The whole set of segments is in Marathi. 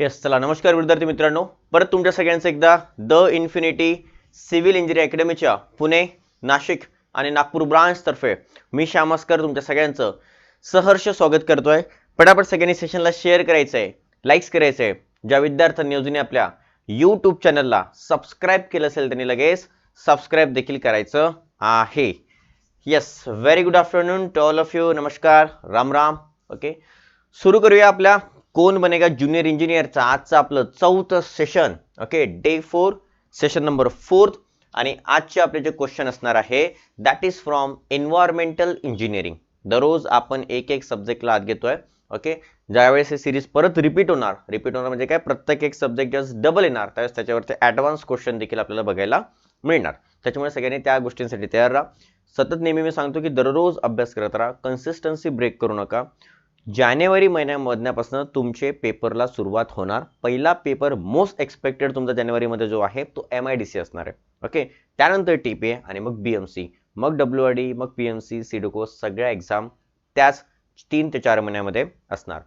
येस चला नमस्कार विद्यार्थी मित्रांनो. परत तुमच्या सगळ्यांचं एकदा द इन्फिनिटी सिव्हिल इंजिनिअरिंग अकॅडमीच्या पुणे नाशिक आणि नागपूर ब्रांचतर्फे मी श्यामस्कर तुमच्या सगळ्यांचं सहर्ष स्वागत करतोय. पटापट सगळ्यांनी सेशनला शेअर करायचं आहे लाईक्स करायचं आहे ज्या विद्यार्थ्यांनी अजूनही आपल्या यूट्यूब चॅनलला सबस्क्राईब केलं असेल त्यांनी लगेच सबस्क्राईब देखील करायचं आहे. Yes very good afternoon to all of you नमस्कार राम राम. ओके सुरू करूया आपल्या कोण बनेगा ज्युनियर इंजिनियरचा आजचं आपलं चौथं session okay day four session number fourth आणि आजचे आपले जे क्वेश्चन असणार आहे that is from environmental engineering दररोज आपण एक एक सब्जेक्टला आत घेतोय. ओके ज्यावेळेस हे सिरीज परत रिपीट होणार रिपीट होणार म्हणजे काय? प्रत्येक एक सब्जेक्ट जस्ट डबल येणार. त्यावेळेस त्याच्यावरती ॲडव्हान्स क्वेश्चन देखील आपल्याला बघायला मिळणार. त्याच्यामुळे सगळ्यांनी त्या गोष्टींसाठी तयार राहा. सतत नेहमी मी सांगतो की दररोज अभ्यास करत राहा. कन्सिस्टन्सी ब्रेक करू नका. जानेवारी महिन्यामधण्यापासून तुमचे पेपरला सुरुवात होणार. पहिला पेपर मोस्ट एक्सपेक्टेड तुमचा जानेवारीमध्ये जो आहे तो एम आय डी सी असणार आहे. ओके त्यानंतर टी पी ए आणि मग बी एम सी मग डब्ल्यू आर डी मग पी एम सी सिडोको सगळ्या एक्झाम त्याच तीन ते चार महिन्यामध्ये असणार.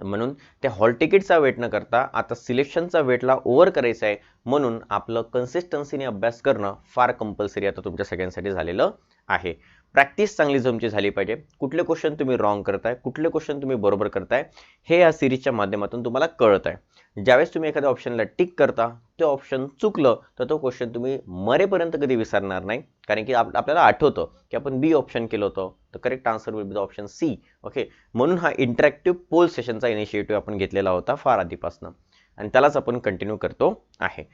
म्हणून त्या हॉल तिकीटचा वेट न करता आता सिलेक्शनचा वेटला ओव्हर करायचा आहे म्हणून आपलं कन्सिस्टन्सीने अभ्यास करणं फार कंपल्सरी आता तुमच्या सगळ्यांसाठी झालेलं आहे. प्रॅक्टिस चांगली तुमची झाली पाहिजे. कुठले क्वेश्चन तुम्ही रॉंग करताय कुठले क्वेश्चन तुम्ही बरोबर करताय हे या सिरीजच्या माध्यमातून तुम्हाला कळत आहे ज्यावेळेस तुम्ही एखाद्या ऑप्शनला टिक करता ते ऑप्शन चुकलं तर तो क्वेश्चन तुम्ही मरेपर्यंत कधी विसरणार नाही. कारण की आप आपल्याला आठवतं की आपण बी ऑप्शन केलं होतं तर correct answer will be the option C okay म्हणून हा इंटरॅक्टिव्ह पोल सेशनचा इनिशिएटिव्ह आपण घेतलेला होता फार आधीपासून. आणि त्यालाच आपण कंटिन्यू करतो आहे.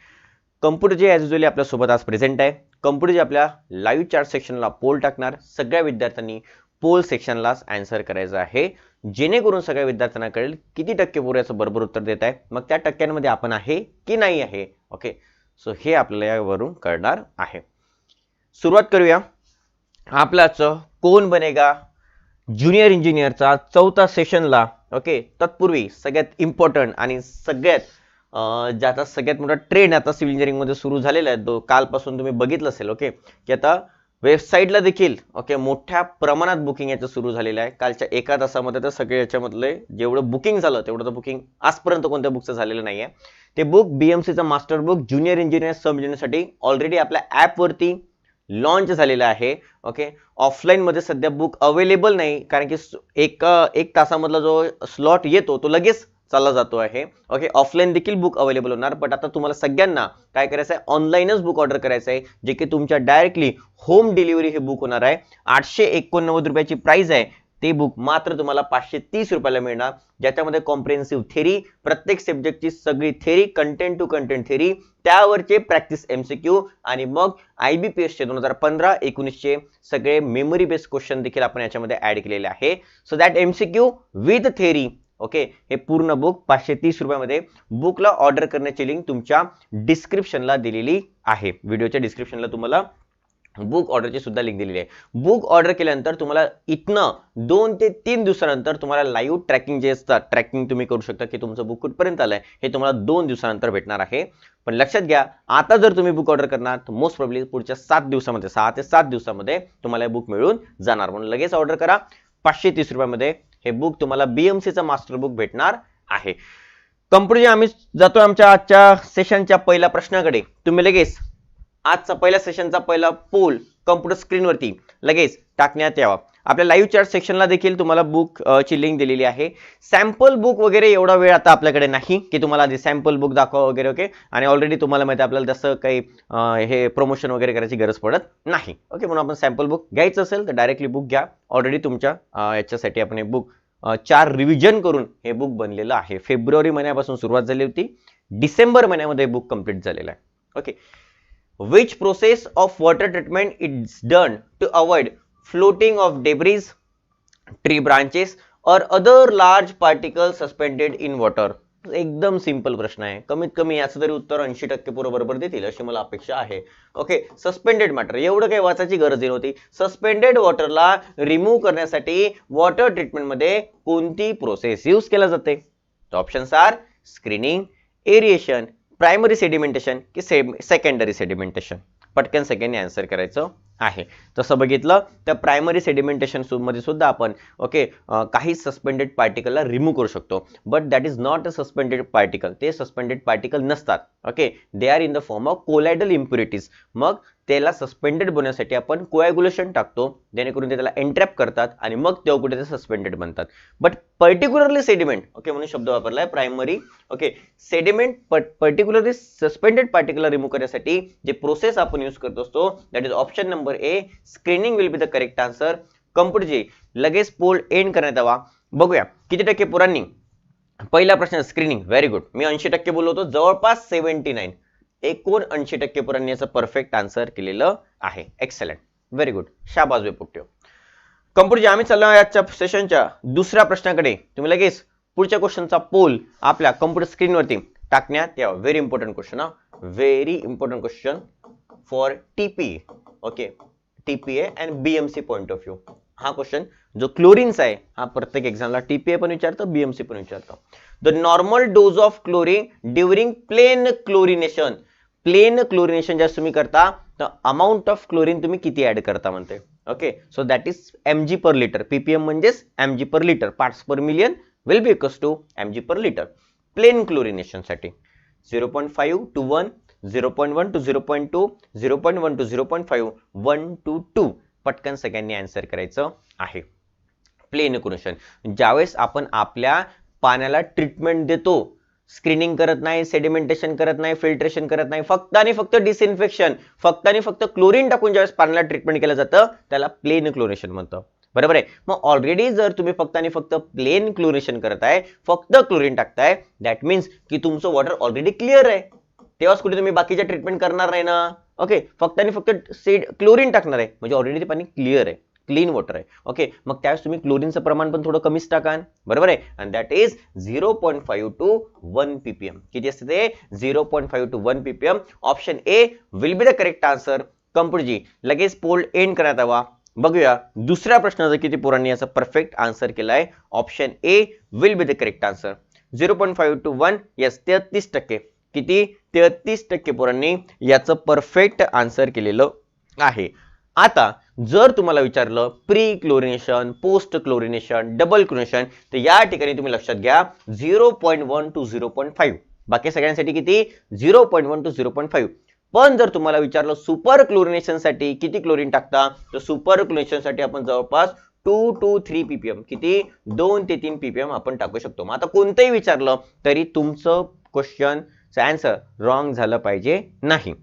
कम्प्युटर जे ॲज युजली आपल्यासोबत आज प्रेझेंट आहे. कम्प्युटर जे आपल्या लाईव्ह चार्ट सेक्शनला पोल टाकणार. सगळ्या विद्यार्थ्यांनी पोल सेक्शनलाच आन्सर करायचं आहे. जेणेकरून सगळ्या विद्यार्थ्यांना कळेल किती टक्के पोरं याचं बरोबर उत्तर देत आहे मग त्या टक्क्यांमध्ये आपण आहे की नाही आहे? ओके सो हे आपल्याला यावरून कळणार आहे. सुरुवात करूया. आपल्याचं कोण बनेगा? ज्युनियर इंजिनियरचा चौथा सेशनला ओके तत्पूर्वी सगळ्यात इम्पॉर्टंट आणि सगळ्यात ज्याचा सगळ्यात मोठा ट्रेंड आता सिव्हिल इंजिनिअरिंगमध्ये सुरू झालेला आहे तो कालपासून तुम्ही बघितलं असेल ओके की आता वेबसाईटला देखील ओके मोठ्या प्रमाणात बुकिंग याचं सुरू झालेलं आहे. कालच्या एका तासामध्ये तर सगळे याच्यामधले जेवढं बुकिंग झालं तेवढं तर बुकिंग आजपर्यंत कोणत्या बुकचं झालेलं नाही आहे ते बुक बी एम सीचं master book junior engineer sub इंजिनियरसाठी already आपल्या ॲपवरती लॉन्च झालेलं आहे ओके ऑफलाईनमध्ये सध्या बुक अवेलेबल नाही कारण की एक एक तासामधला जो स्लॉट येतो तो लगेच चालला जातो आहे. ओके ऑफलाईन देखील बुक अवेलेबल होणार बट आता तुम्हाला सगळ्यांना काय करायचं आहे ऑनलाईनच बुक ऑर्डर करायचं आहे जे की तुमच्या डायरेक्टली होम डिलिव्हरी हे बुक होणार आहे. आठशे एकोणनव्वद रुपयाची प्राइस आहे ते बुक मात्र तुम्हाला पाचशे तीस रुपयाला मिळणार. ज्याच्यामध्ये कॉम्प्रिहेन्सिव्ह थेरी प्रत्येक सब्जेक्टची सगळी theory content to content theory त्यावरचे प्रॅक्टिस एमसीक्यू आणि मग आय बी पी एसचे दोन हजार पंधरा एकोणीसचे सगळे मेमरी बेस्ड क्वेश्चन देखील आपण याच्यामध्ये ऍड केलेले आहे. So that MCQ with theory okay? हे पूर्ण बुक पाचशे तीस रुपयामध्ये बुकला ऑर्डर करण्याची लिंक तुमच्या डिस्क्रिप्शनला दिलेली आहे. व्हिडिओच्या डिस्क्रिप्शनला तुम्हाला बुक ऑर्डरची सुद्धा लिंक दिलेली आहे. बुक ऑर्डर केल्यानंतर तुम्हाला इथनं दोन ते तीन दिवसानंतर तुम्हाला लाईव्ह ट्रॅकिंग जे असतात ट्रॅकिंग तुम्ही करू शकता की तुमचं बुक कुठपर्यंत आलं आहे हे तुम्हाला दोन दिवसानंतर भेटणार आहे. पण लक्षात घ्या आता जर तुम्ही बुक ऑर्डर करणार तर मोस्ट प्रॉब्ली पुढच्या सात दिवसामध्ये सहा ते सात दिवसामध्ये तुम्हाला हे बुक मिळून जाणार. म्हणून लगेच ऑर्डर करा. पाचशे तीस रुपयामध्ये हे बुक तुम्हाला बीएमसीचं मास्टर बुक भेटणार आहे. कंप्युटरचे आम्ही जातो आमच्या आजच्या सेशनच्या पहिल्या प्रश्नाकडे. तुम्ही लगेच आजचा पहिल्या सेशनचा पहिला पोल कम्प्युटर स्क्रीनवरती लगेच टाकण्यात यावा. आपल्या लाईव्ह चार्ट सेक्शनला देखील तुम्हाला बुक ची लिंक दिलेली आहे. सॅम्पल बुक वगैरे एवढा वेळ आता आपल्याकडे नाही की तुम्हाला आधी सॅम्पल बुक दाखवा वगैरे ओके आणि ऑलरेडी तुम्हाला माहिती आपल्याला तसं काही हे प्रमोशन वगैरे करायची गरज पडत नाही. ओके म्हणून आपण सॅम्पल बुक घ्यायचं असेल तर डायरेक्टली बुक घ्या. ऑलरेडी तुमच्या याच्यासाठी आपण हे बुक चार रिव्हिजन करून हे बुक बनलेलं आहे. फेब्रुवारी महिन्यापासून सुरुवात झाली होती. डिसेंबर महिन्यामध्ये बुक कंप्लीट झालेलं आहे. Okay which process of water treatment it's done to avoid floating of debris tree branches or other large particles suspended in water. एकदम सिंपल प्रश्न आहे. कमीत कमी याचं तरी उत्तर ऐंशी टक्के बरोबर देतील अशी मला अपेक्षा आहे. ओके सस्पेंडेड मॅटर एवढं काही वाचायची गरज नव्हती. सस्पेंडेड वॉटरला रिमूव्ह करण्यासाठी वॉटर ट्रीटमेंटमध्ये कोणती प्रोसेस यूज केला जाते? Options are screening aeration primary sedimentation की सेकंडरी सेडिमेंटेशन पटकन सेकंडने आन्सर करायचं. आहे. तसं बघितलं तर प्रायमरी सेडिमेंटेशनमध्ये सुद्धा आपण ओके काही सस्पेंडेड पार्टिकलला रिमूव्ह करू शकतो. But that is not a suspended particle ते सस्पेंडेड पार्टिकल नसतात. Okay they are in the form of colloidal impurities मग त्याला सस्पेंडेड बनवण्यासाठी आपण कोॲग्युलेशन टाकतो. जेणेकरून ते त्याला एंट्रॅप करतात आणि मग तेव्हा कुठे ते सस्पेंडेड बनतात. बट पर्टिक्युलरली सेडिमेंट ओके म्हणून शब्द वापरलाय primary okay sediment particularly suspended particular remove करण्यासाठी जे प्रोसेस आपण यूज करत असतो that is option number A screening will be the correct answer कम्प्युटरची लगेच पोल एंड करण्यात यावा. बघूया किती टक्के पुरांनी? पहिला प्रश्न स्क्रीनिंग व्हेरी गुड मी ऐंशी टक्के बोललो होतो जवळपास सेव्हन्टी नाईन एकोणऐंशी टक्के पोरांनी याचं परफेक्ट आन्सर केलेलं आहे. एक्सलंट व्हेरी गुड शाबाज वेपुट्यो कंप्युटरच्या आम्ही चाललो आजच्या सेशनच्या दुसऱ्या प्रश्नाकडे. तुम्ही लगेच पुढच्या क्वेश्चनचा पोल आपल्या कम्प्युटर स्क्रीनवरती टाकण्यात यावा व्हेरी इम्पॉर्टंट क्वेश्चन हा. Very important question for TP okay TPA and BMC point of view हा क्वेश्चन जो क्लोरीनचा आहे हा प्रत्येक एक्झामला टीपीए पण विचारतो बीएमसी पण विचारतो. The normal dose of chlorine during plain chlorination plain chlorination ज्या तुम्ही करता तर अमाऊंट ऑफ क्लोरीन तुम्ही किती ऍड करता म्हणते. Okay so that is M G per litre PPM म्हणजेच M G per litre parts per million will be equals to M G per litre plain क्लोरिनेशनसाठी zero point five to one zero point one to zero point two zero point one to zero point five one to two पटकन सगळ्यांनी आन्सर करायचं आहे. प्लेन क्लोरिनेशन ज्यावेळेस आपण आपल्या पाण्याला ट्रीटमेंट देतो स्क्रीनिंग करत नाही सेडिमेंटेशन करत नाही फिल्ट्रेशन करत नाही फक्त आणि फक्त डिसइन्फेक्शन फक्त आणि फक्त क्लोरीन टाकून ज्यावेळेस पाण्याला ट्रीटमेंट केलं जातं त्याला प्लेन क्लोरेशन म्हणतं. बरोबर आहे? मग ऑलरेडी जर तुम्ही फक्त आणि फक्त प्लेन क्लोरेशन करत आहे फक्त क्लोरीन टाकताय दॅट मीन्स की तुमचं वॉटर ऑलरेडी क्लिअर आहे. तेव्हाच कुठे तुम्ही बाकीच्या ट्रीटमेंट करणार नाही ना? ओके फक्त आणि फक्त सेड क्लोरीन टाकणार आहे. म्हणजे ऑलरेडी ते पाणी क्लिअर आहे. क्लीन वॉटर आहे. ओके मग त्यावेळेस तुम्ही क्लोरीनचं प्रमाण पण थोडं कमीच टाकान बरोबर आहे? आणि that is zero point five to one PPM किती असते ते? Zero point five to one PPM option A will be the correct answer कम्प्युटरजी लगेच पोल एंड करण्यात हवा बघूया. दुसऱ्या प्रश्नाचं किती पोरांनी याचा परफेक्ट आन्सर केलाय? Option A will be the correct answer zero point five to one yes तेहतीस टक्के. किती? तेहतीस टक्के पोरांनी याचं परफेक्ट आन्सर केलेलं आहे. आता जर तुम्हाला विचारलं pre chlorination post chlorination double chlorination तर या ठिकाणी तुम्ही लक्षात घ्या zero point one to zero point five बाकी सगळ्यांसाठी किती? Zero point one to zero point five पण जर तुम्हाला विचारलं सुपर क्लोरिनेशनसाठी किती क्लोरीन टाकता तर सुपर क्लोरिनेशनसाठी आपण जवळपास टू टू थ्री पीपीएम किती? दोन ते तीन पीपीएम आपण टाकू शकतो. मग आता कोणतंही विचारलं तरी तुमचं क्वेश्चन आन्सर रॉंग झालं पाहिजे नाही.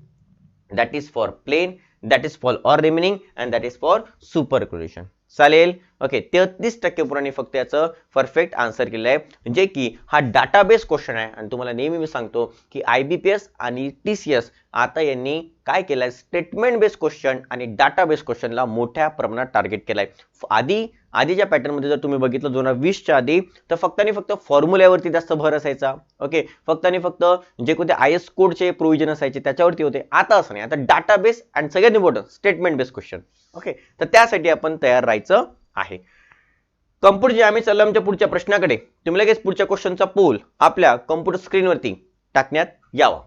That is for plain that is for or remaining and that is for super supercoloration चालेल? ओके तेहतीस टक्के पुराणी फक्त याचं परफेक्ट आन्सर केलं आहे. जे की हा डाटाबेस क्वेश्चन आहे. आणि तुम्हाला नेहमी मी सांगतो की आय बी पी एस आणि टी सी एस आता यांनी काय केलंय? स्टेटमेंट बेस्ड क्वेश्चन आणि डाटा क्वेश्चनला मोठ्या प्रमाणात टार्गेट केलाय. आधी आधीच्या पॅटर्नमध्ये जर तुम्ही बघितलं दोन हजार वीसच्या आधी तर फक्त आणि फक्त फॉर्म्युल्यावरती जास्त भर असायचा. ओके फक्त आणि फक्त जे कोणते आय एस कोडचे प्रोव्हिजन असायचे त्याच्यावरती होते. आता असं नाही. आता डाटा बेस अँड सगळ्यात important statement based question okay तर त्यासाठी आपण तयार राहायचं आहे. कम्प्युटर जे आम्ही चाललो आमच्या पुढच्या प्रश्नाकडे तुम्ही लगेच पुढच्या क्वेश्चनचा पोल आपल्या कम्प्युटर स्क्रीनवरती टाकण्यात यावा.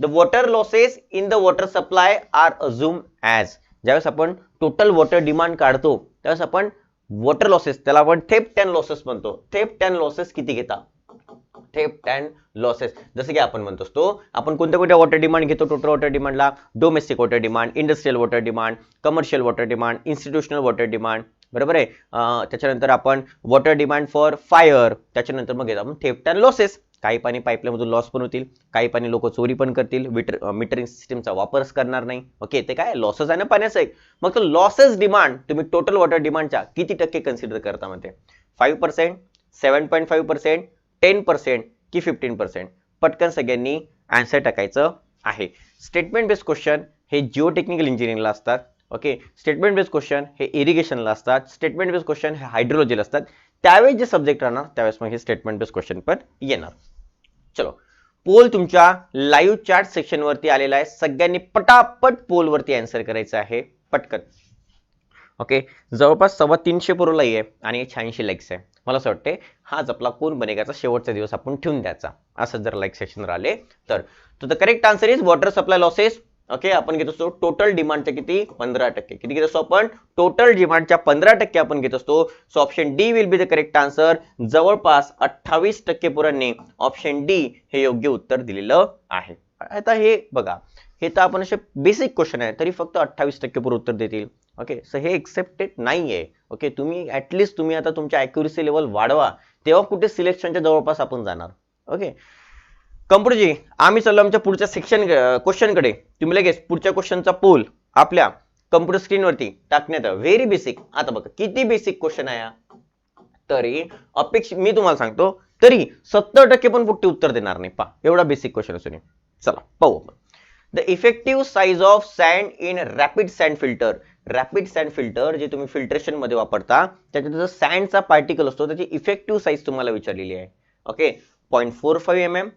The water losses in the water supply are assume as ज्यावेळेस आपण टोटल वॉटर डिमांड काढतो त्यावेळेस आपण वॉटर लॉसेस त्याला आपण थेप टॅन लॉसेस म्हणतो. थेप टॅन लॉसेस किती घेता? थेफ्ट टॅन लॉसेस. जसं की आपण म्हणतो असतो आपण कोणत्या कोणत्या वॉटर डिमांड घेतो? Total water डिमांडला domestic water demand industrial water demand commercial water demand institutional water demand बरोबर आहे? त्याच्यानंतर आपण वॉटर डिमांड फॉर फायर त्याच्यानंतर मग घेतो आपण थेफ्ट अँड लॉसेस काही पाणी पाईपलाईनमधून लॉस पण होतील. काही पाणी लोक चोरी पण करतील. मीटर मीटरिंग सिस्टीमचा वापरच करणार नाही. ओके ते काय? लॉसेस आहे ना पाण्याचं एक. मग तो लॉसेस डिमांड तुम्ही टोटल वॉटर डिमांडच्या किती टक्के कन्सिडर करता म्हणते? Five percent seven point five percent ten percent की फिफ्टीन पर्सेंट पटकन सगळ्यांनी आन्सर टाकायचं आहे. स्टेटमेंट बेस्ड क्वेश्चन हे जिओ टेक्निकल इंजिनिअरिंगला असतात ओके स्टेटमेंट बेस्ड क्वेश्चन हे इरिगेशनला असतात. स्टेटमेंट बेस्ड क्वेश्चन हे हायड्रोलॉजीला असतात. त्यावेळेस जे सब्जेक्ट राहणार त्यावेळेस मग हे स्टेटमेंट बेस्ड क्वेश्चन पण येणार. चलो पोल तुमच्या लाईव्ह चॅट सेक्शन वरती आलेला आहे. सगळ्यांनी पटापट पोल वरती आन्सर करायचं आहे. पटकन. ओके जवळपास सव्वा तीनशे पुरवलाही आहे आणि शहाऐंशी लाईक्स आहे. मला असं वाटते हाच आपला कोण बनेगाचा शेवटचा दिवस आपण ठेवून द्यायचा. असं जर लाईक सेक्शन राहिले तर. The correct answer is water supply losses okay आपण घेत असतो टोटल डिमांडच्या किती? पंधरा टक्के. किती घेत असतो आपण? टोटल डिमांडच्या पंधरा टक्के आपण घेत असतो. So option D will be the correct answer जवळपास अठ्ठावीस टक्के पुरांनी ऑप्शन डी हे योग्य उत्तर दिलेलं आहे. आता हे बघा. हे तर आपण असे बेसिक क्वेश्चन आहे तरी फक्त अठ्ठावीस टक्के पोरं उत्तर देतील. ओके सो हे एक्सेप्टेड नाहीये. ओके तुम्ही ॲटलिस्ट तुम्ही आता तुमच्या अॅक्युरेसी लेवल वाढवा. तेव्हा कुठे सिलेक्शनच्या जवळपास आपण जाणार. ओके कम्प्युटरजी आम्ही चाललो आमच्या पुढच्या सेक्शन क्वेश्चनकडे तुम्ही लगेच पुढच्या क्वेश्चनचा पोल आपल्या कम्प्युटर स्क्रीनवरती टाकण्यात व्हेरी बेसिक आता बघा किती बेसिक क्वेश्चन आहे तरी अपेक्षित मी तुम्हाला सांगतो तरी सत्तर टक्के पण पुढे उत्तर देणार नाही. पा एवढा बेसिक क्वेश्चन असून चला पाहू आपण. The effective size of sand in rapid sand filter rapid sand filter जे तुम्ही फिल्ट्रेशनमध्ये वापरता त्याच्यात जो सँडचा पार्टिकल असतो त्याची इफेक्टिव्ह साईज तुम्हाला विचारलेली आहे. Okay point four five M M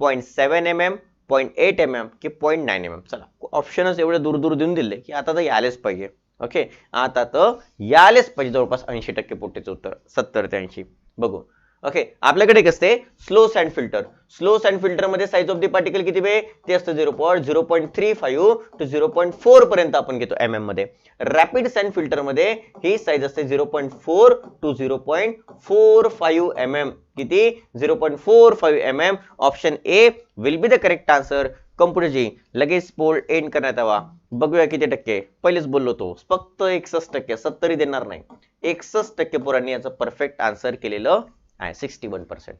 point seven M M point eight M M की पॉईंट नाईन एम एम चला ऑप्शनच एवढे दूर दूर देऊन दिले की आता तर यायलाच पाहिजे. ओके आता तर यायलाच पाहिजे जवळपास ऐंशी टक्के पोटेचं उत्तर सत्तर ते ऐंशी. बघू. ओके आपल्याकडे एक असते slow sand filter slow sand फिल्टरमध्ये साईज ऑफ दी पार्टिकल किती वे ते असतं zero point zero point three five to zero point four पर्यंत आपण घेतो एम एममध्ये. रॅपिड सँड फिल्टरमध्ये ही साईज असते zero point four to zero point four five M M किती? Zero point four five M M option A will be the correct answer कम्प्युटरजी लगेच पोल एंड करण्यात यावा. बघूया किती टक्के. पहिलेच बोललो तो फक्त एकसष्ट टक्के सत्तरी देणार नाही. एकसष्ट टक्के पोरांनी याचं परफेक्ट आन्सर केलेलं आहे सिक्स्टी वन पर्सेंट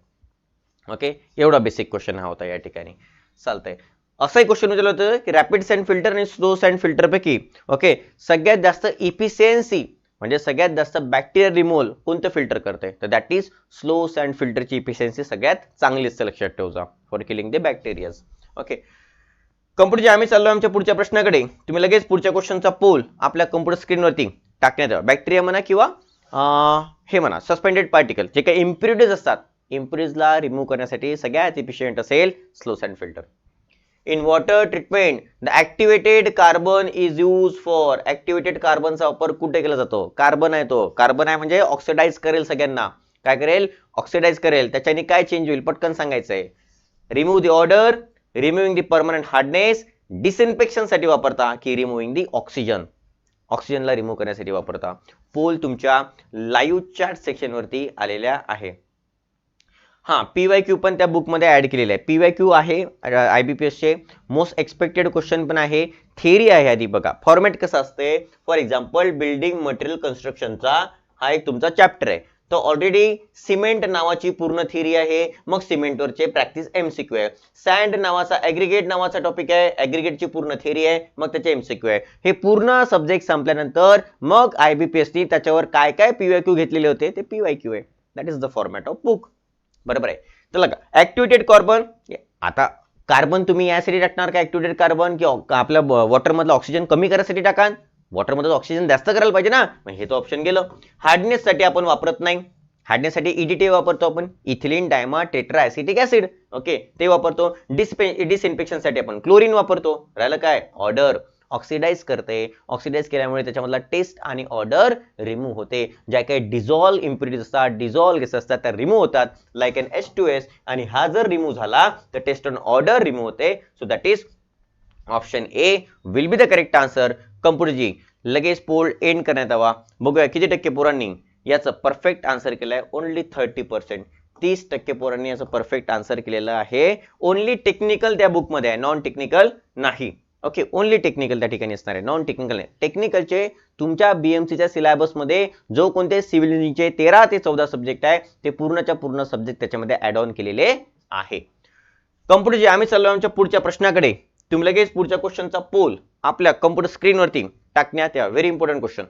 ओके एवढा बेसिक क्वेश्चन हा होता या ठिकाणी. चालतंय. असंही क्वेश्चन विचारलं होतं की रॅपिड सँड फिल्टर आणि स्लो सँड फिल्टर पैकी ओके सगळ्यात जास्त इफिशियन्सी म्हणजे सगळ्यात जास्त बॅक्टेरिया रिमूव्हल कोणतं फिल्टर करते तर दॅट इज स्लो सँड फिल्टरची इफिशियन्सी सगळ्यात चांगली असते लक्षात ठेवजा for killing the bacterias okay कम्प्युटरचे आम्ही चाललो आमच्या पुढच्या प्रश्नाकडे. तुम्ही लगेच पुढच्या क्वेश्चनचा पोल आपल्या कम्प्युटर स्क्रीनवरती टाकण्यात यावा. बॅक्टेरिया म्हणा किंवा हे म्हणा सस्पेंडेड पार्टिकल जे काही इम्प्युरिटीज असतात इम्प्युरिटीजला रिमूव्ह करण्यासाठी सगळ्यात इफिशियंट असेल slow sand filter in water treatment the activated carbon is use for activated कार्बनचा वापर कुठे केला जातो? कार्बन आहे तो. कार्बन आहे म्हणजे ऑक्सिडाईज करेल सगळ्यांना. काय करेल? ऑक्सिडाईज करेल. त्याच्याने काय चेंज होईल? पटकन सांगायचंय. Remove the odour removing the permanent hardness डिसइन्फेक्शनसाठी वापरता की रिमूव्हिंग दी ऑक्सिजन ऑक्सिजनला रिमूव्ह करण्यासाठी वापरता. पोल तुमच्या लाईव्ह चॅट सेक्शन वरती आलेल्या आहे. हा पीवाय क्यू पण त्या बुकमध्ये ऍड केलेलं आहे. पी वाय क्यू आहे आय बी पी एसचे मोस्ट एक्सपेक्टेड क्वेश्चन पण आहे. थेरी आहे आधी बघा. फॉर्मॅट कसं असते? फॉर एक्झाम्पल बिल्डिंग मटेरियल कन्स्ट्रक्शनचा हा एक तुमचा चॅप्टर आहे. तर ऑलरेडी सिमेंट नावाची पूर्ण थिअरी आहे. मग सिमेंटवरचे प्रॅक्टिस एमसीक्यू आहे. सँड नावाचा ऍग्रिगेट नावाचा टॉपिक आहे. ऍग्रिगेटची पूर्ण थिअरी आहे. मग त्याचे एमसीक्यू आहे. हे पूर्ण सब्जेक्ट संपल्यानंतर मग आय बी पी एसनी त्याच्यावर काय काय पीवाय क्यू घेतलेले होते? ते पीवाय क्यू आहे. That is the format of book बरोबर आहे? चला का ऍक्टिव्हेटेड कार्बन आता कार्बन तुम्ही यासाठी टाकणार का ऍक्टिव्हेटेड कार्बन की आपल्या वॉटरमधला ऑक्सिजन कमी करायसाठी टाकाल वॉटर ऑक्सिजन जास्त करायला पाहिजे ना? मग हे तर ऑप्शन गेलं. हार्डनेस साठी आपण वापरत नाही. हार्डनेससाठी ईडीटी वापरतो आपण. Ethylene diamine tetra acetic acid okay ते वापरतो. डिस्पे डिसइन्फेक्शनसाठी आपण क्लोरीन वापरतो. राहिलं काय? ऑर्डर ऑक्सिडाइज करते. ऑक्सिडाइज केल्यामुळे त्याच्यामधला टेस्ट आणि ऑर्डर रिमूव्ह होते. ज्या काही डिझॉल्व इम्प्युरिटीज असतात डिझॉल्व गेस असतात त्या रिमूव्ह होतात. Like N H two S आणि हा जर रिमूव्ह झाला तर टेस्ट ऑन ऑर्डर रिमूव्ह होते. So that is option A will be the correct answer कम्प्युटरजी लगेच पोल एंड करण्यात यावा. बघूया किती टक्के पोरांनी याचं परफेक्ट आन्सर केलंय. ओनली थर्टी पर्सेंट तीस टक्के पोरांनी याचं परफेक्ट आन्सर केलेलं आहे. ओनली टेक्निकल त्या बुकमध्ये आहे. नॉन टेक्निकल नाही. ओके ओनली टेक्निकल त्या ठिकाणी असणार आहे. नॉन टेक्निकल नाही. टेक्निकलचे तुमच्या बीएमसीच्या सिलेबसमध्ये जो कोणते सिव्हिल इंजिनिअरिंगचे तेरा ते चौदा सब्जेक्ट आहे ते पूर्णच्या पूर्ण सब्जेक्ट त्याच्यामध्ये ऍड ऑन केलेले आहे. कम्प्युटर आम्ही चाललो आमच्या पुढच्या प्रश्नाकडे. तुम्ही लगेच पुढच्या क्वेश्चनचा पोल आपल्या कम्प्युटर स्क्रीनवरती टाकण्यात या very important question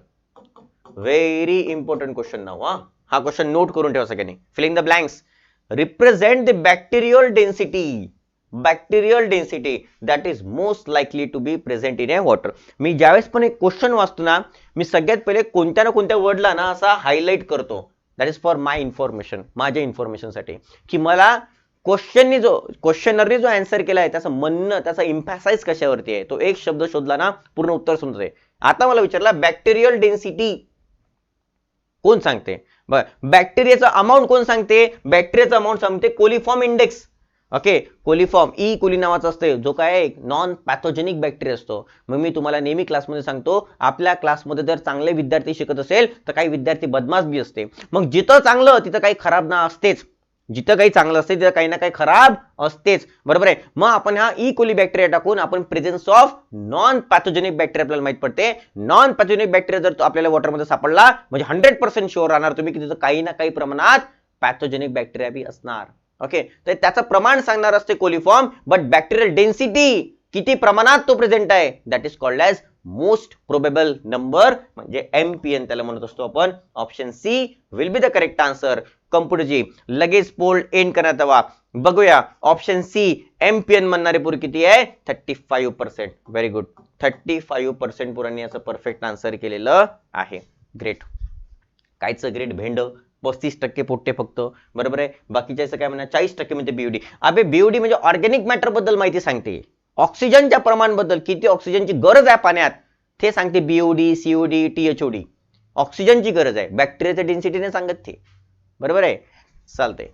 very important question नाव हा. हा क्वेश्चन नोट करून ठेवा सगळ्यांनी. Filling the blanks represent the bacterial density bacterial density that is most likely to be present in a water मी ज्यावेळेस पण एक क्वेश्चन वाचतो ना मी सगळ्यात पहिले कोणत्या ना कोणत्या वर्डला ना असा हायलाईट करतो. That is for my information माझ्या इन्फॉर्मेशनसाठी की मला क्वेश्चननी जो क्वेश्चनरनी जो आन्सर आहे त्याचं म्हणणं त्याचा इम्पॅसाइज कशावरती आहे? तो एक शब्द शोधला ना पूर्ण उत्तर समजते आता मला विचारला बॅक्टेरियल डेन्सिटी कोण सांगते? बरं बॅक्टेरियाचा अमाऊंट कोण सांगते? बॅक्टेरियाचं अमाऊंट सांगते coliform index okay coliform E coli नावाचा असते. जो काय एक नॉन पॅथोजेनिक बॅक्टेरिया असतो. मग मी तुम्हाला नेहमी क्लासमध्ये सांगतो आपल्या क्लासमध्ये जर चांगले विद्यार्थी शिकत असेल तर काही विद्यार्थी बदमाश बी असते. मग जिथं चांगलं तिथं काही खराब ना असतेच. जिथं काही चांगलं असते तिथं काही ना काही खराब असतेच. बरोबर आहे? मग आपण हा ई कोली बॅक्टेरिया टाकून आपण presence of non pathogenic bacteria आपल्याला माहीत पडते. नॉन पॅथोजेनिक बॅक्टेरिया जर तो आपल्याला वॉटरमध्ये सापडला म्हणजे हंड्रेड पर्सेंट शुअर राहणार तुम्ही की तिथं काही ना काही प्रमाणात पॅथोजेनिक बॅक्टेरिया बी असणार. ओके तर त्याचं प्रमाण सांगणार असते कोलिफॉर्म बट बॅक्टेरियल डेन्सिटी किती प्रमाणात तो प्रेझेंट आहे? That is called as most probable number म्हणजे एमपीएन त्याला म्हणत असतो आपण. Option C will be the correct answer कम्प्युटरजी लगेच पोल एंड करण्यात हवा बघूया. ऑप्शन सी एमपीएन म्हणणारे पूर किती आहे? Thirty five percent very good thirty five percent पुरांनी याचं परफेक्ट आन्सर केलेलं आहे. ग्रेट कायचं ग्रेट भेंड. पस्तीस टक्के पोट्टे फक्त. बरोबर आहे? बाकीच्या काय म्हणा? चाळीस टक्के म्हणजे बीओडी अबे बीओडी म्हणजे ऑर्गॅनिक मॅटरबद्दल माहिती सांगते. ऑक्सिजनच्या प्रमाणबद्दल किती ऑक्सिजनची गरज आहे पाण्यात ते सांगते बीओडी सीओडी टीएचओडी ऑक्सिजनची गरज आहे. बॅक्टेरियाच्या डेन्सिटीने सांगत ते. बरोबर आहे? चालतंय.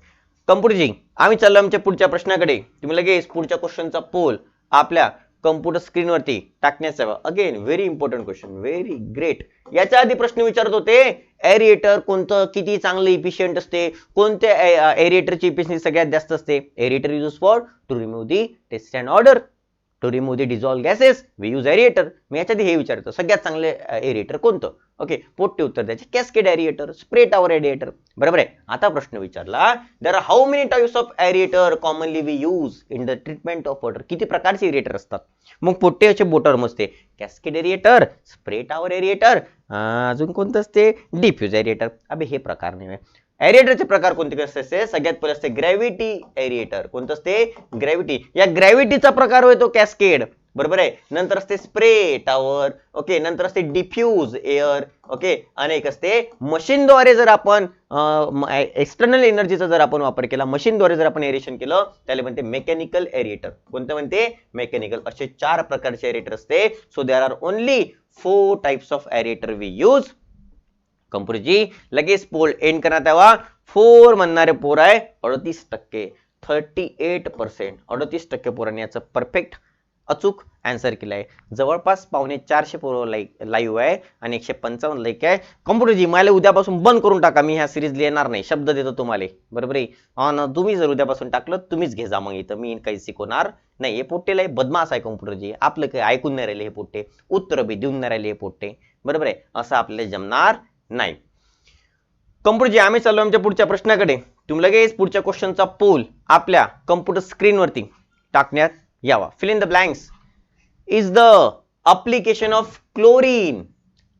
कम्प्युटरजी आम्ही चाललो आमच्या पुढच्या प्रश्नाकडे. तुम्ही लगेच पुढच्या क्वेश्चनचा पोल आपल्या कम्प्युटर स्क्रीनवरती टाकण्याचा हवा. Again very important question very great याच्या आधी प्रश्न विचारत होते एरिएटर कोणतं किती चांगलं इफिशियंट असते? कोणत्या एरिएटरची इफिशियंट सगळ्यात जास्त असते? Aerator use for to remove the taste and odour to remove the dissolved gases we use aerator मी याच्यात हे विचारतो सगळ्यात चांगले एरिएटर कोणतं? ओके पोट्टे उत्तर द्यायचे. Cascade aerator spray tower aerator बरोबर आहे? आता प्रश्न विचारला there are how many types of aerator commonly we use in the treatment of water किती प्रकारचे एरिएटर असतात? मग पोट्टे असे बोटर मजते. Cascade aerator spray tower aerator अजून कोणतं असते? डिफ्यूज एरिएटर अबे हे प्रकार नाही एरिएटरचे प्रकार कोणते कसं असते? सगळ्यात पहिले असते ग्रॅव्हिटी एरिएटर कोणतं असते? ग्रॅव्हिटी या ग्रॅव्हिटीचा प्रकार होतो कॅस्केड बरोबर आहे? नंतर असते स्प्रे टावर ओके नंतर असते डिफ्यूज एअर ओके आणि एक असते मशीनद्वारे जर आपण एक्सटर्नल एनर्जीचा जर आपण वापर केला मशीनद्वारे जर आपण एरिएशन केलं त्याला म्हणते मेकॅनिकल एरिएटर कोणतं म्हणते? मेकॅनिकल असे चार प्रकारचे एरिएटर असते. So there are only four types of aerator we use कंपनीची लगेच पोल एंड करण्यात यावा फोर म्हणणारे पोर आहे अडतीस टक्के थर्टी एट पर्सेंट अडतीस टक्के पोरांनी याचं परफेक्ट अचूक आन्सर केलं आहे. जवळपास पावणे चारशे पोरं लाईक लाईव्ह आहे आणि एकशे पंचावन्न लाईक आहे. कम्प्युटरजी मला उद्यापासून बंद करून टाका मी ह्या सिरीज लिहिणार नाही. शब्द देतो तुम्हाला. बरोबर आहे? ना तुम्ही जर उद्यापासून टाकलं तुम्हीच घे जा मग इथं. मी काही शिकवणार नाही. हे पोट्टेला बदमास आहे कम्प्युटरजी आपलं काही ऐकून नाही राहिले हे पोट्टे. उत्तर बी देऊन नाही राहिले हे पोट्टे. बरोबर आहे? असं आपल्याला जमणार नाही. कम्प्युटरजी आम्ही चाललो आमच्या पुढच्या प्रश्नाकडे. तुम्ही लगेच पुढच्या क्वेश्चनचा पोल आपल्या कम्प्युटर स्क्रीनवरती टाकण्यात यावा. Fill in the blanks is the application of chlorine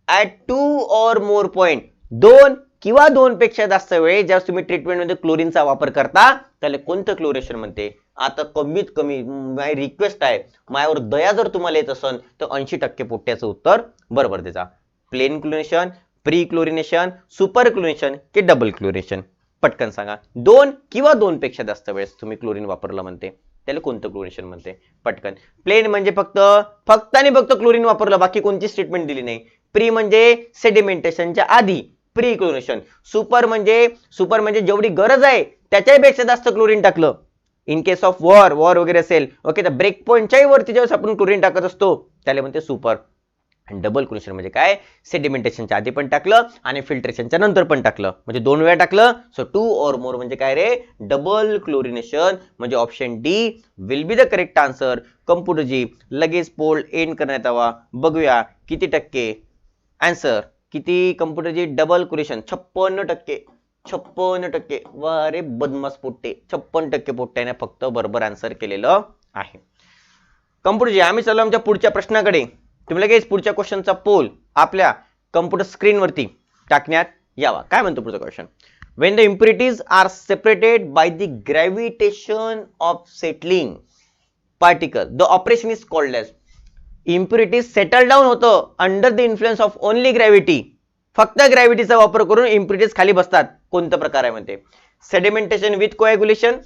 at two or more point दोन किंवा दोनपेक्षा जास्त वेळ ज्यावेळेस तुम्ही ट्रीटमेंटमध्ये क्लोरीनचा वापर करता त्याला कोणतं क्लोरेशन म्हणते? आता कमीत कमी माय रिक्वेस्ट आहे. मायावर दया जर तुम्हाला येत असेल तर ऐंशी टक्के पोट्याचं उत्तर बरोबर त्याचा plain chlorination pre chlorination super chlorination की डबल क्लोरिनेशन पटकन सांगा. दोन किंवा दोन पेक्षा जास्त वेळेस तुम्ही क्लोरीन वापरलं म्हणते. त्याला कोणतं क्लोरिनेशन म्हणते? पटकन. प्लेन म्हणजे फक्त फक्त आणि फक्त क्लोरीन वापरलं बाकी कोणती स्टेटमेंट दिली नाही. प्री म्हणजे सेडिमेंटेशनच्या आधी प्री क्लोरिनेशन सुपर म्हणजे सुपर म्हणजे जेवढी गरज आहे त्याच्यापेक्षा जास्त क्लोरीन टाकलं. In case of war war वगैरे असेल ओके तर ब्रेक पॉईंटच्याही वरती ज्यावेळेस आपण क्लोरीन टाकत असतो त्याला म्हणते सुपर आणि डबल क्लोरिनेशन म्हणजे काय? सेडिमेंटेशनच्या आधी पण टाकलं आणि फिल्ट्रेशनच्या नंतर पण टाकलं. म्हणजे दोन वेळा टाकलं. सो टू ऑर मोर म्हणजे काय रे? डबल क्लोरिनेशन म्हणजे option D will be the correct answer कम्प्युटरजी लगेच पोल एंड करण्यात यावा. बघूया किती टक्के? आन्सर किती? कम्प्युटरजी डबल क्लोरिनेशन छप्पन्न टक्के. छप्पन्न टक्के. वा रे बदमास पोट्टे. छप्पन टक्के पोट्ट्याने फक्त बरोबर आन्सर केलेलं आहे. कम्प्युटरजी आम्ही चालू आमच्या पुढच्या प्रश्नाकडे. तुम्ही लगेच पुढच्या क्वेश्चनचा पोल आपल्या कम्प्युटर स्क्रीनवरती टाकण्यात यावा. काय म्हणतो पुढचा question when the impurities are separated by the gravitation of settling particle the operation is called as impurities settle down होतं under the influence of only gravity फक्त ग्रॅव्हिटीचा वापर करून इम्प्युरिटीज खाली बसतात. कोणता प्रकार आहे म्हणते sedimentation with coagulation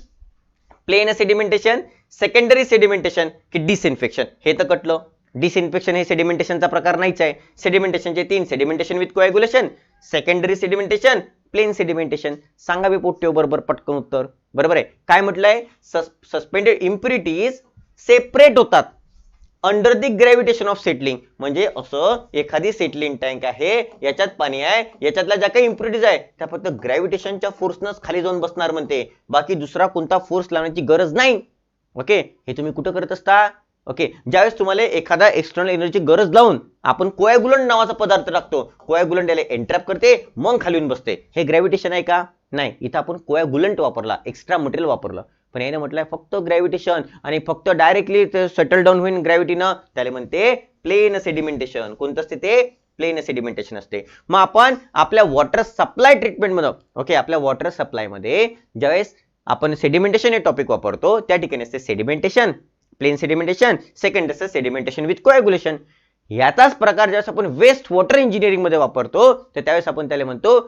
plain sedimentation secondary sedimentation की डिसइन्फेक्शन हे तर कटलं. डिसइन्फेक्शन हे सेडिमेंटेशनचा प्रकार नाहीच आहे. सेडिमेंटेशनचे तीन sedimentation with coagulation secondary sedimentation plain sedimentation सांगावे पोट्टे बरोबर पटकन उत्तर. बरोबर आहे? काय म्हटलंय? सस्पेंडेड इम्प्युरिटीज सेपरेट होतात. Under the gravitation of settling म्हणजे असं एखादी सेटलिंग टँक आहे याच्यात पाणी आहे याच्यातल्या ज्या काही इम्प्युरिटीज आहे त्या फक्त ग्रॅव्हिटेशनच्या फोर्सनच खाली जाऊन बसणार म्हणते. बाकी दुसरा कोणता फोर्स लावण्याची गरज नाही. ओके हे तुम्ही कुठं करत असता? ओके ज्यावेळेस तुम्हाला एखादा एक्सटर्नल एनर्जी गरज लावून आपण कोयागुलंट नावाचा पदार्थ टाकतो कोयागुलंट याला एंट्रॅप करते मग खाली येऊन बसते. हे ग्रॅव्हिटेशन आहे का? नाही. इथं आपण कोयागुलंट वापरला एक्स्ट्रा मटेरियल वापरलं. पण याने म्हटलंय फक्त ग्रॅव्हिटेशन आणि फक्त डायरेक्टली सेटल डाऊन होईन ग्रॅव्हिटीनं त्याला म्हणते प्लेन सेडिमेंटेशन कोणतं असते ते? प्लेन सेडिमेंटेशन असते. मग आपण आपल्या वॉटर सप्लाय ट्रीटमेंटमध्ये ओके आपल्या वॉटर सप्लायमध्ये ज्यावेळेस आपण सेडिमेंटेशन हे टॉपिक वापरतो त्या ठिकाणी असते सेडिमेंटेशन प्लेन सेडिमेंटेशन सेकंड असते सेडिमेंटेशन विथ कोएग्युलेशन याचाच प्रकार ज्यावेळेस आपण वेस्ट वॉटर इंजिनिअरिंगमध्ये वापरतो तर त्यावेळेस आपण त्याला म्हणतो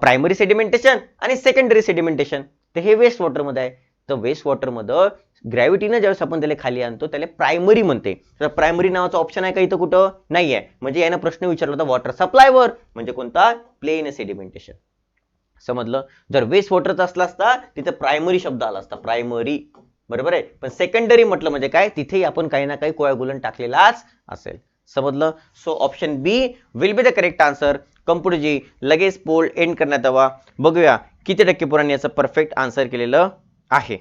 प्रायमरी सेडिमेंटेशन आणि सेकंडरी सेडिमेंटेशन तर हे वेस्ट वॉटरमध्ये आहे. तर वेस्ट वॉटरमध्ये ग्रॅव्हिटीनं ज्यावेळेस आपण त्याला खाली आणतो त्याला प्रायमरी म्हणते. तर प्रायमरी नावाचा ऑप्शन आहे का इथं कुठं? नाही आहे म्हणजे यानं प्रश्न विचारला होता वॉटर सप्लायवर म्हणजे कोणता? प्लेन सेडिमेंटेशन समजलं? जर वेस्ट वॉटरचा असला असता तिथं प्रायमरी शब्द आला असता. प्रायमरी बरोबर आहे? पण सेकंडरी म्हटलं म्हणजे काय? तिथेही आपण काही ना काही कोयागुलन टाकलेलाच असेल. समजलं? So option B will be the correct answer computer ji लगेच पोल एंड करण्यात यावा. बघूया किती टक्के पोरांनी याचं परफेक्ट आन्सर केलेलं आहे.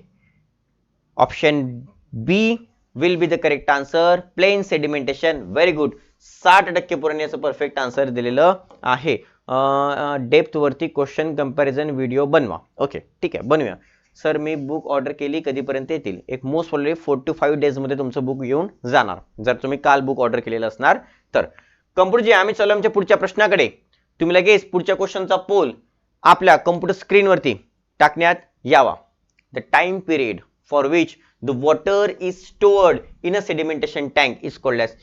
Option B will be the correct answer plain sedimentation very good साठ टक्के पुराने याचं परफेक्ट आन्सर दिलेलं आहे. डेप्थ वरती क्वेश्चन कंपॅरिझन व्हिडिओ बनवा. ओके ठीक आहे. बनवूया. सर मी बुक ऑर्डर केली कधीपर्यंत येतील? एक most probably four to five डेजमध्ये तुमचं बुक येऊन जाणार. जर तुम्ही काल बुक ऑर्डर केलेलं असणार तर. कम्प्युटरजी आम्ही चालू आमच्या पुढच्या प्रश्नाकडे. तुम्ही लगेच पुढच्या क्वेश्चनचा पोल आपल्या कम्प्युटर स्क्रीनवरती टाकण्यात यावा. The time period for which the water is stored in a sedimentation tank is called as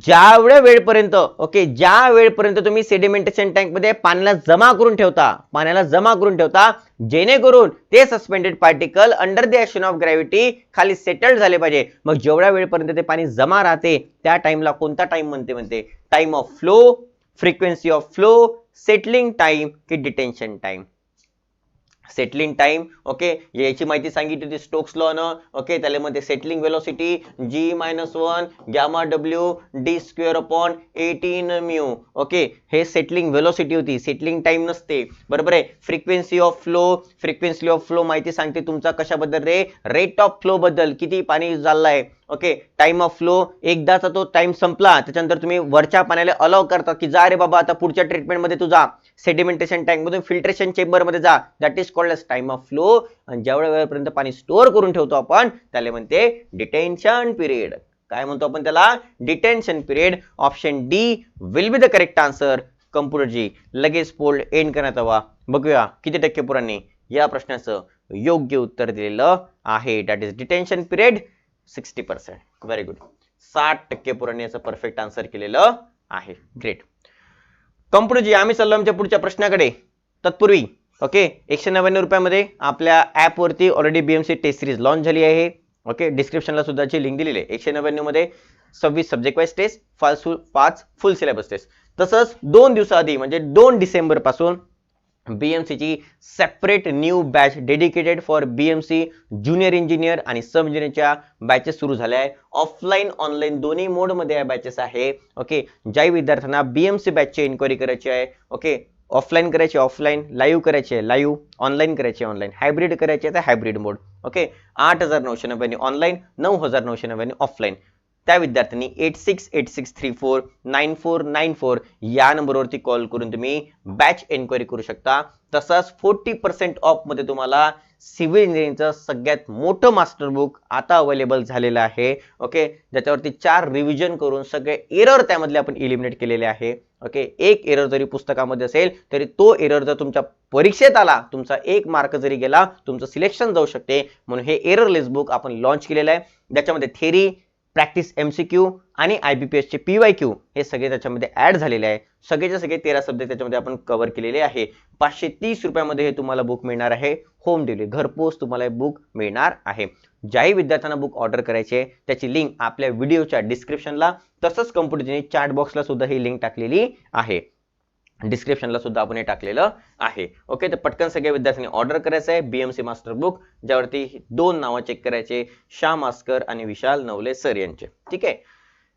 ज्या वेळपर्यंत ओके ज्या वेळपर्यंत तुम्ही सेडिमेंटेशन टँकमध्ये पाण्याला जमा करून ठेवता पाण्याला जमा करून ठेवता जेणेकरून ते suspended particle under the action of gravity खाली सेटल्ड झाले पाहिजे. मग जेवढ्या वेळपर्यंत ते पाणी जमा राहते त्या टाइमला कोणता टाइम म्हणते म्हणते? Time of flow frequency of flow settling time की detention time settling time okay याची माहिती सांगितली होती स्टोक्स लॉ न ओके त्यामध्ये settling velocity G minus one gamma W D square upon eighteen mu okay हे सेटलिंग वेलोसिटी होती. सेटलिंग टाइम नसते. बरोबर आहे? Frequency of flow frequency of flow माहिती सांगते तुमचा कशाबद्दल रे? रेट ऑफ फ्लो बद्दल. किती पाणी चाललंय ओके टाइम ऑफ फ्लो एकदाचा तो टाइम संपला. त्याच्यानंतर तुम्ही वरच्या पाण्याला अलाव करता की जा रे बाबा आता पुढच्या ट्रीटमेंटमध्ये तू जा. सेडिमेंटेशन टँकमधून फिल्ट्रेशन चेंबरमध्ये जा. That is called as time of flow आणि जेवढ्या वेळेपर्यंत पाणी स्टोअर करून ठेवतो आपण त्याला म्हणते डिटेन्शन पिरियड काय म्हणतो आपण त्याला? Detention period option D will be the correct answer computer ji लगेच पोल्ड एंड करण्यात हवा बघूया किती टक्के पुरांनी या प्रश्नाचं योग्य उत्तर दिलेलं आहे. That is detention period sixty percent very good साठ टक्के पुरांनी याचं परफेक्ट आन्सर केलेलं आहे. ग्रेट कंपनीजी जी आम्ही चाललो आमच्या पुढच्या प्रश्नाकडे. तत्पूर्वी ओके एकशे नव्याण्णव रुपयामध्ये आपल्या ॲपवरती already BMC test series launch झाली आहे. ओके डिस्क्रिप्शनला सुद्धा लिंक दिलेली आहे एकशे नव्याण्णवमध्ये सव्वीस सब्जेक्ट वाईज टेस्ट पाच पाच फुल सिलेबस टेस्ट तसंच दोन दिवसाआधी म्हणजे दोन डिसेंबरपासून बीएमसीची separate new batch dedicated for BMC junior engineer आणि सब इंजिनियरच्या बॅचेस सुरू झाल्या आहे. ऑफलाईन ऑनलाईन दोन्ही मोडमध्ये या बॅचेस आहे. ओके ज्या विद्यार्थ्यांना बीएमसी बॅचची इन्क्वायरी करायची आहे. ओके ऑफलाईन करायची ऑफलाईन लाईव्ह करायची आहे. लाईव्ह ऑनलाईन करायची ऑनलाईन हायब्रिड करायची आहे तर हायब्रिड मोड ओके आठ हजार नऊशे नव्याण्णव ऑनलाईन नऊ हजार नऊशे नव्याण्णव ऑफलाईन त्या विद्यार्थ्यांनी eight six eight six three four nine four nine four या नंबरवरती कॉल करून तुम्ही बॅच एन्क्वायरी करू शकता. तसंच फोर्टी पर्सेंट ऑफमध्ये तुम्हाला सिव्हिल इंजिनिअरिंगचं सगळ्यात मोठं मास्टर बुक आता अवेलेबल झालेलं आहे. ओके ज्याच्यावरती चार रिव्हिजन करून सगळे एरर त्यामधले आपण इलिमिनेट केलेले आहे. ओके एक एरर जरी पुस्तकामध्ये असेल तरी तो एरर जर तुमच्या परीक्षेत आला तुमचा एक मार्क जरी गेला तुमचं सिलेक्शन जाऊ शकते. म्हणून हे एररलेस बुक आपण लॉन्च केलेलं आहे. ज्याच्यामध्ये theory practice M C Q आणि आयबीपीएस चे पीवाय क्यू हे सगळे त्याच्यामध्ये ऍड झालेले आहे. सगळेचे सगळे तेरा सब्जेक्ट त्याच्यामध्ये आपण कव्हर केलेले आहे. पाचशे तीस रुपयामध्ये हे तुम्हाला बुक मिळणार आहे. होम डिलिव्हरी घरपोच तुम्हाला हे बुक मिळणार आहे. ज्याही विद्यार्थ्यांना बुक ऑर्डर करायचे त्याची लिंक आपल्या व्हिडिओच्या डिस्क्रिप्शनला तसंच कम्प्युटरची चॅट बॉक्सला सुद्धा ही लिंक टाकलेली आहे. डिस्क्रिप्शनला सुद्धा आपण हे टाकलेलं आहे. ओके तर पटकन सगळ्या विद्यार्थ्यांनी ऑर्डर करायचं आहे. बीएमसी मास्टर बुक ज्यावरती दोन नावं चेक करायचे श्याम मास्कर आणि विशाल नवले सर यांचे. ठीक आहे?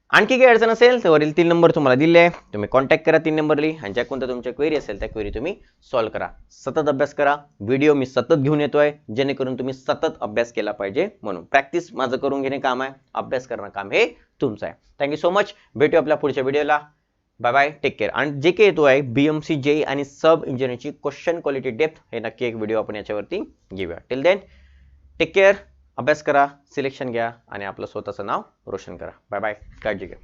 आणखी काही अडचण असेल तर वरील तीन नंबर तुम्हाला दिले आहे. तुम्ही कॉन्टॅक्ट करा तीन नंबरली आणि ज्या कोणत्या तुमच्या क्वेरी असेल त्या क्वेरी तुम्ही सॉल्व्ह करा. सतत अभ्यास करा. व्हिडिओ मी सतत घेऊन येतोय जेणेकरून तुम्ही सतत अभ्यास केला पाहिजे म्हणून. प्रॅक्टिस माझं करून घेणे काम आहे. अभ्यास करणं काम हे तुमचं आहे. थँक्यू सो मच भेटू आपल्या पुढच्या व्हिडिओला बाय बाय टेक केअर आणि जे काही येतो आहे बीएमसी जे आणि सब इंजिनिअरची क्वेश्चन क्वालिटी डेप्थ हे नक्की एक व्हिडिओ आपण याच्यावरती घेऊया. टिल देन टेक केअर अभ्यास करा सिलेक्शन घ्या आणि आपलं स्वतःचं नाव रोशन करा. बाय बाय काळजी घ्या.